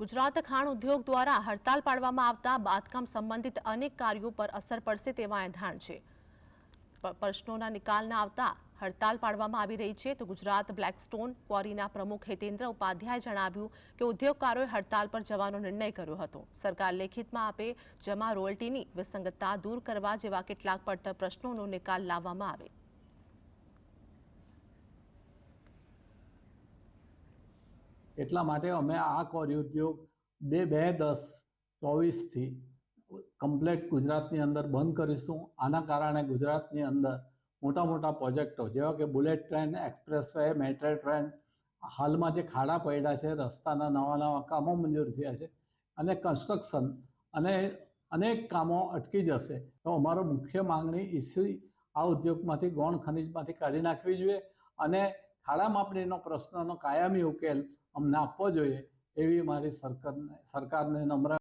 ગુજરાત ખાણ ઉદ્યોગ દ્વારા હડતાલ પાડવામાં આવતા બાંધકામ સંબંધિત અનેક કાર્યો પર અસર પડશે તેવા એંધાણ છે. પ્રશ્નોના નિકાલ ન આવતા હડતાલ પાડવામાં આવી રહી છે તો ગુજરાત બ્લેકસ્ટોન ક્વોરીના પ્રમુખ હિતેન્દ્ર ઉપાધ્યાયે જણાવ્યું કે ઉદ્યોગકારોએ હડતાલ પર જવાનો નિર્ણય કર્યો હતો. સરકાર લેખિતમાં આપે જમા રોયલ્ટીની વિસંગતતા દૂર કરવા જેવા કેટલાક પડતર પ્રશ્નોનો નિકાલ લાવવામાં આવે. એટલા માટે અમે આ કોરી ઉદ્યોગ બે બે, દસ ચોવીસથી કમ્પ્લેટ ગુજરાતની અંદર બંધ કરીશું. આના કારણે ગુજરાતની અંદર મોટા મોટા પ્રોજેક્ટો જેવા કે bullet train express way metro train હાલમાં જે ખાડા પડ્યા છે, રસ્તાના નવા નવા કામો મંજૂર થયા છે અને કન્સ્ટ્રક્શન અને અનેક કામો અટકી જશે. તો અમારો મુખ્ય માંગણી ઈસી આ ઉદ્યોગમાંથી ગૌણ ખનિજમાંથી કાઢી નાખવી જોઈએ અને ખાડા માપણીનો પ્રશ્નનો કાયમી ઉકેલ અમને આપવો જોઈએ એવી મારી સરકારને સરકારને નમ્ર